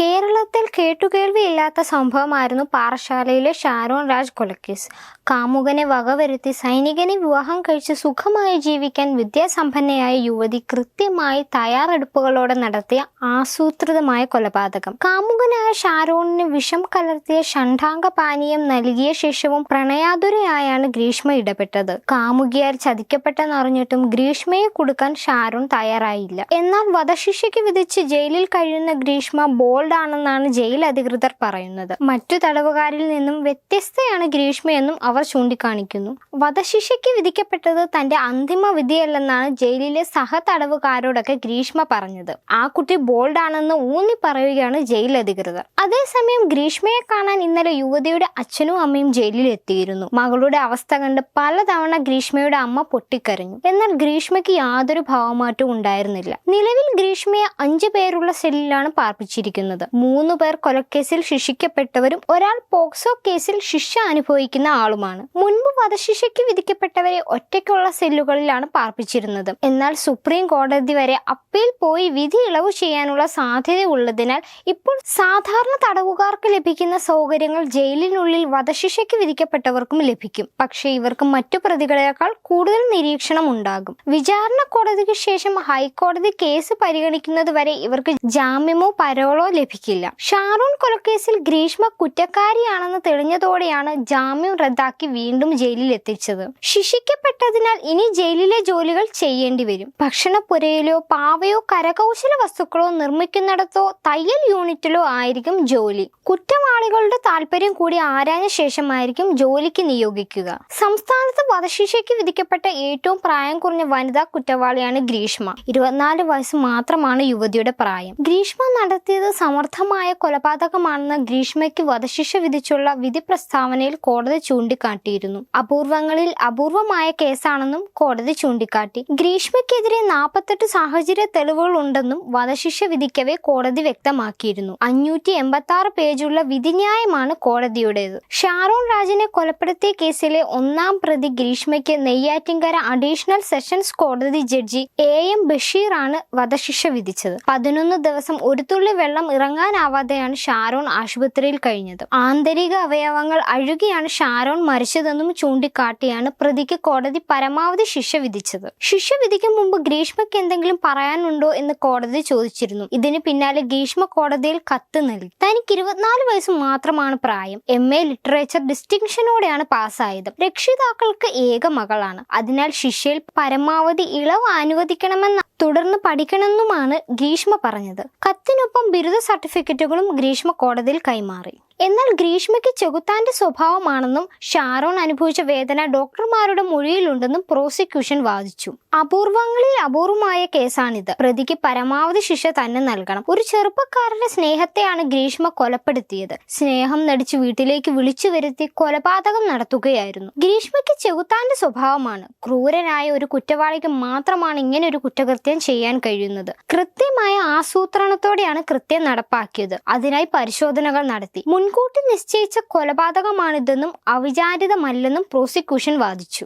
കേരളത്തിൽ കേട്ടുകേൾവിയില്ലാത്ത സംഭവമായിരുന്നു പാറശാലയിലെ ഷാരോൺ രാജ് കൊലക്കേസ്. കാമുകനെ വകവരുത്തി സൈനികനെ വിവാഹം കഴിച്ച് സുഖമായി ജീവിക്കാൻ വിദ്യാസമ്പന്നയായ യുവതി കൃത്യമായി തയ്യാറെടുപ്പുകളോടെ നടത്തിയ ആസൂത്രിതമായ കൊലപാതകം. കാമുകനായ ഷാരോണിന് വിഷം കലർത്തിയ ഷണ്ടാംഗ പാനീയം നൽകിയ ശേഷവും പ്രണയാതുരയായാണ് ഗ്രീഷ്മ ഇടപെട്ടത്. കാമുകിയാൽ ചതിക്കപ്പെട്ടെന്നറിഞ്ഞിട്ടും ഗ്രീഷ്മയെ കൊടുക്കാൻ ഷാരോൺ തയ്യാറായില്ല. എന്നാൽ വധശിക്ഷയ്ക്ക് വിധിച്ച് ജയിലിൽ കഴിയുന്ന ഗ്രീഷ്മ ബോൾഡ് ആണെന്നാണ് ജയിൽ അധികൃതർ പറയുന്നത്. മറ്റു തടവുകാരിൽ നിന്നും വ്യത്യസ്തയാണ് ഗ്രീഷ്മയെന്നും അവർ ചൂണ്ടിക്കാണിക്കുന്നു. വധശിക്ഷയ്ക്ക് വിധിക്കപ്പെട്ടത് തന്റെ അന്തിമ വിധിയല്ലെന്നാണ് ജയിലിലെ സഹ തടവുകാരോടൊക്കെ ഗ്രീഷ്മ പറഞ്ഞത്. ആ കുട്ടി ബോൾഡ് ആണെന്ന് ഊന്നി പറയുകയാണ് ജയിൽ അധികൃതർ. അതേസമയം ഗ്രീഷ്മയെ കാണാൻ ഇന്നലെ യുവതിയുടെ അച്ഛനും അമ്മയും ജയിലിൽ എത്തിയിരുന്നു. മകളുടെ അവസ്ഥ കണ്ട് പലതവണ ഗ്രീഷ്മയുടെ അമ്മ പൊട്ടിക്കരഞ്ഞു. എന്നാൽ ഗ്രീഷ്മയ്ക്ക് യാതൊരു ഭാവമാറ്റവും ഉണ്ടായിരുന്നില്ല. നിലവിൽ ഗ്രീഷ്മയെ അഞ്ചു പേരുള്ള സെല്ലിലാണ് പാർപ്പിച്ചിരിക്കുന്നത്. മൂന്ന് പേർ കൊലക്കേസിൽ ശിക്ഷിക്കപ്പെട്ടവരും ഒരാൾ പോക്സോ കേസിൽ ശിക്ഷ അനുഭവിക്കുന്ന ആളുമാണ്. മുൻപ് വധശിക്ഷയ്ക്ക് വിധിക്കപ്പെട്ടവരെ ഒറ്റയ്ക്കുള്ള സെല്ലുകളിലാണ് പാർപ്പിച്ചിരുന്നത്. എന്നാൽ സുപ്രീം കോടതി വരെ അപ്പീൽ പോയി വിധി ഇളവ് ചെയ്യാനുള്ള സാധ്യത ഉള്ളതിനാൽ ഇപ്പോൾ സാധാരണ തടവുകാർക്ക് ലഭിക്കുന്ന സൗകര്യങ്ങൾ ജയിലിനുള്ളിൽ വധശിക്ഷയ്ക്ക് വിധിക്കപ്പെട്ടവർക്കും ലഭിക്കും. പക്ഷേ ഇവർക്ക് മറ്റു പ്രതികളേക്കാൾ കൂടുതൽ നിരീക്ഷണം ഉണ്ടാകും വിചാരണ കോടതിക്ക് ശേഷം ഹൈക്കോടതി കേസ് പരിഗണിക്കുന്നത് വരെ ഇവർക്ക് ജാമ്യമോ പരോളോ ലഭിക്കില്ല. ഷാറൂൺ കൊലക്കേസിൽ ഗ്രീഷ്മ കുറ്റക്കാരിയാണെന്ന് തെളിഞ്ഞതോടെയാണ് ജാമ്യം റദ്ദാക്കി വീണ്ടും ജയിലിൽ എത്തിച്ചത് ശിക്ഷിക്കപ്പെട്ടതിനാൽ ഇനി ജയിലിലെ ജോലികൾ ചെയ്യേണ്ടി വരും. ഭക്ഷണപ്പുരയിലോ പാവയോ കരകൗശല വസ്തുക്കളോ നിർമ്മിക്കുന്നിടത്തോ തയ്യൽ യൂണിറ്റിലോ ആയിരിക്കും ജോലി. കുറ്റവാളികളുടെ താല്പര്യം കൂടി ആരാഞ്ഞ ശേഷമായിരിക്കും ജോലിക്ക് നിയോഗിക്കുക. സംസ്ഥാനത്ത് വധശിക്ഷയ്ക്ക് വിധിക്കപ്പെട്ട ഏറ്റവും പ്രായം കുറഞ്ഞ വനിതാ കുറ്റവാളിയാണ് ഗ്രീഷ്മ. ഇരുപത്തിനാല് വയസ്സ് മാത്രമാണ് യുവതിയുടെ പ്രായം. ഗ്രീഷ്മ നടത്തിയത് സമർത്ഥമായ കൊലപാതകമാണെന്ന് ഗ്രീഷ്മയ്ക്ക് വധശിക്ഷ വിധിച്ചുള്ള വിധി പ്രസ്താവനയിൽ കോടതി ചൂണ്ടിക്കാട്ടിയിരുന്നു അപൂർവങ്ങളിൽ അപൂർവമായ കേസാണെന്നും കോടതി ചൂണ്ടിക്കാട്ടി. ഗ്രീഷ്മയ്ക്കെതിരെ നാൽപ്പത്തെട്ട് സാഹചര്യ തെളിവുകൾ ഉണ്ടെന്നും വധശിക്ഷ വിധിക്കവേ കോടതി വ്യക്തമാക്കിയിരുന്നു. അഞ്ഞൂറ്റി എൺപത്തി ആറ് പേജുള്ള വിധിന്യായമാണ് കോടതിയുടേത്. ഷാറോൺ രാജിനെ കൊലപ്പെടുത്തിയ കേസിലെ ഒന്നാം പ്രതി ഗ്രീഷ്മയ്ക്ക് നെയ്യാറ്റിൻകര അഡീഷണൽ സെഷൻസ് കോടതി ജഡ്ജി എ എം ബഷീറാണ് വധശിക്ഷ വിധിച്ചത്. പതിനൊന്ന് ദിവസം ഒരു തുള്ളി വെള്ളം ഇറങ്ങാനാവാതെയാണ് ഷാരോൺ ആശുപത്രിയിൽ കഴിഞ്ഞത്. ആന്തരിക അവയവങ്ങൾ അഴുകിയാണ് ഷാരോൺ മരിച്ചതെന്നും ചൂണ്ടിക്കാട്ടിയാണ് പ്രതിക്ക് കോടതി പരമാവധി ശിക്ഷ വിധിച്ചത്. ശിക്ഷ വിധിക്കും മുമ്പ് ഗ്രീഷ്മയ്ക്ക് എന്തെങ്കിലും പറയാനുണ്ടോ എന്ന് കോടതി ചോദിച്ചിരുന്നു. ഇതിന് പിന്നാലെ ഗ്രീഷ്മ കോടതിയിൽ കത്ത് നൽകി. തനിക്ക് ഇരുപത്തിനാല് വയസ്സ് മാത്രമാണ് പ്രായം. എം എ ലിറ്ററേച്ചർ ഡിസ്റ്റിങ്ഷനോടെയാണ് പാസ്സായത്. രക്ഷിതാക്കൾക്ക് ഏക മകളാണ്. അതിനാൽ ശിക്ഷയിൽ പരമാവധി ഇളവ് അനുവദിക്കണമെന്ന തുടർന്ന് പഠിക്കണമെന്നുമാണ് ഗ്രീഷ്മ പറഞ്ഞത്. കത്തിനൊപ്പം ബിരുദ സർട്ടിഫിക്കറ്റുകളും ഗ്രീഷ്മ കോടതിയിൽ കൈമാറി. എന്നാൽ ഗ്രീഷ്മയ്ക്ക് ചെകുത്താന്റെ സ്വഭാവമാണെന്നും ഷാരോൺ അനുഭവിച്ച വേദന ഡോക്ടർമാരുടെ മൊഴിയിലുണ്ടെന്നും പ്രോസിക്യൂഷൻ വാദിച്ചു. അപൂർവങ്ങളിൽ അപൂർവമായ കേസാണിത്. പ്രതിക്ക് പരമാവധി ശിക്ഷ തന്നെ നൽകണം. ഒരു ചെറുപ്പക്കാരന്റെ സ്നേഹത്തെയാണ് ഗ്രീഷ്മ കൊലപ്പെടുത്തിയത്. സ്നേഹം നടിച്ച് വീട്ടിലേക്ക് വിളിച്ചു വരുത്തി കൊലപാതകം നടത്തുകയായിരുന്നു. ഗ്രീഷ്മയ്ക്ക് ചെകുത്താന്റെ സ്വഭാവമാണ്. ക്രൂരനായ ഒരു കുറ്റവാളിക്ക് മാത്രമാണ് ഇങ്ങനെ ഒരു കുറ്റകൃത്യം ചെയ്യാൻ കഴിയുന്നത്. കൃത്യമായ ആസൂത്രണത്തോടെയാണ് കൃത്യം നടപ്പാക്കിയത്. അതിനായി പരിശോധനകൾ നടത്തി. മുൻകൂട്ടി നിശ്ചയിച്ച കൊലപാതകമാണിതെന്നും അവിചാരിതമല്ലെന്നും പ്രോസിക്യൂഷൻ വാദിച്ചു.